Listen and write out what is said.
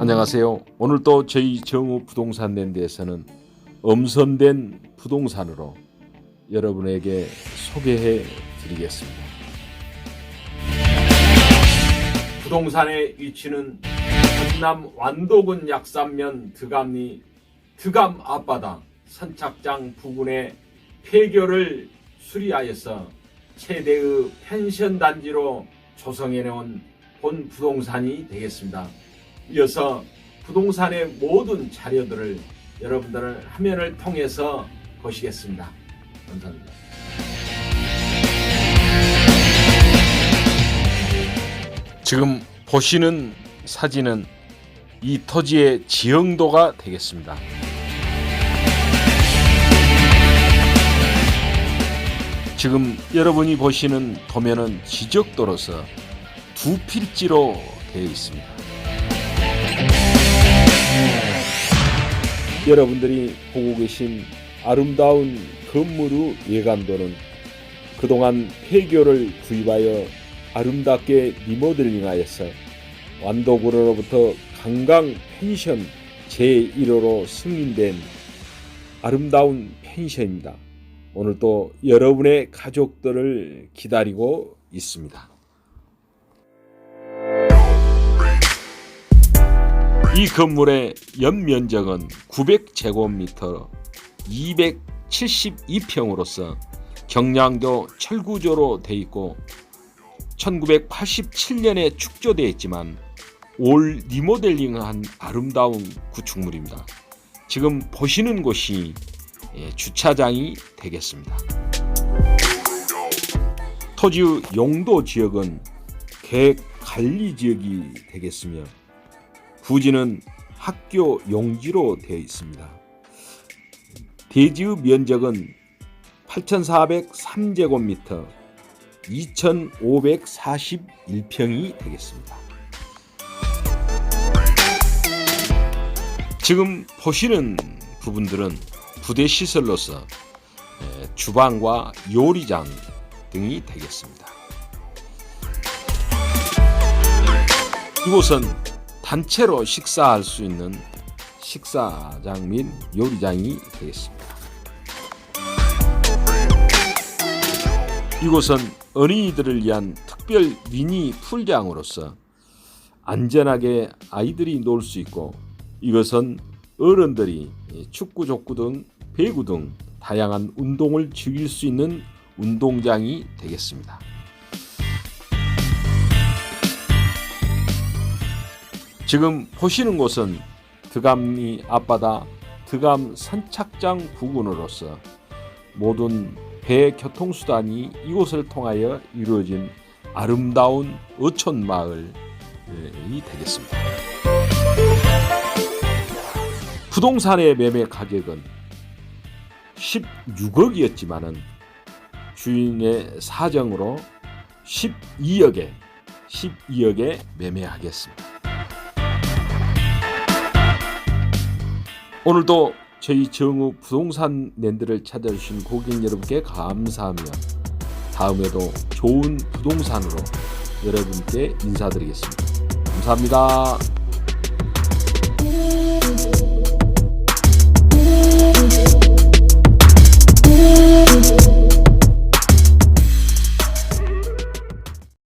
안녕하세요. 오늘 또 저희 정우 부동산 랜드에서는 엄선된 부동산으로 여러분에게 소개해 드리겠습니다. 부동산의 위치는 전남 완도군 약산면 드감리 드감 앞바다 선착장 부근의 폐교를 수리하여서 최대의 펜션 단지로 조성해 놓은 본 부동산이 되겠습니다. 이어서 부동산의 모든 자료들을 여러분들은 화면을 통해서 보시겠습니다. 감사합니다. 지금 보시는 사진은 이 토지의 지형도가 되겠습니다. 지금 여러분이 보시는 도면은 지적도로서 두 필지로 되어 있습니다. 여러분들이 보고 계신 아름다운 건물의 외관도는 그동안 폐교를 구입하여 아름답게 리모델링하여서 완도구로부터 관광 펜션 제1호로 승인된 아름다운 펜션입니다. 오늘도 여러분의 가족들을 기다리고 있습니다. 이 건물의 연면적은 900제곱미터 272평으로서 경량도 철구조로 돼 있고 1987년에 축조되어 있지만 올 리모델링한 아름다운 구축물입니다. 지금 보시는 곳이 예, 주차장이 되겠습니다. 토지 용도 지역은 계획 관리 지역이 되겠으며 부지는 학교 용지로 되어 있습니다. 대지의 면적은 8,403제곱미터 2,541평이 되겠습니다. 지금 보시는 부분들은 부대 시설로서 에, 주방과 요리장 등이 되겠습니다. 이곳은 단체로 식사할 수 있는 식사장 및 요리장이 되겠습니다. 이곳은 어린이들을 위한 특별 미니 풀장으로서 안전하게 아이들이 놀 수 있고 이것은 어른들이 축구, 족구 등 배구 등 다양한 운동을 즐길 수 있는 운동장이 되겠습니다. 지금 보시는 곳은 드감리 앞바다 드감 선착장 부근으로서 모든 배 교통수단이 이곳을 통하여 이루어진 아름다운 어촌 마을이 되겠습니다. 부동산의 매매 가격은 16억이었지만은 주인의 사정으로 12억에 12억에 매매하겠습니다. 오늘도 저희 정우 부동산 랜드를 찾아주신 고객 여러분께 감사하며 다음에도 좋은 부동산으로 여러분께 인사드리겠습니다. 감사합니다.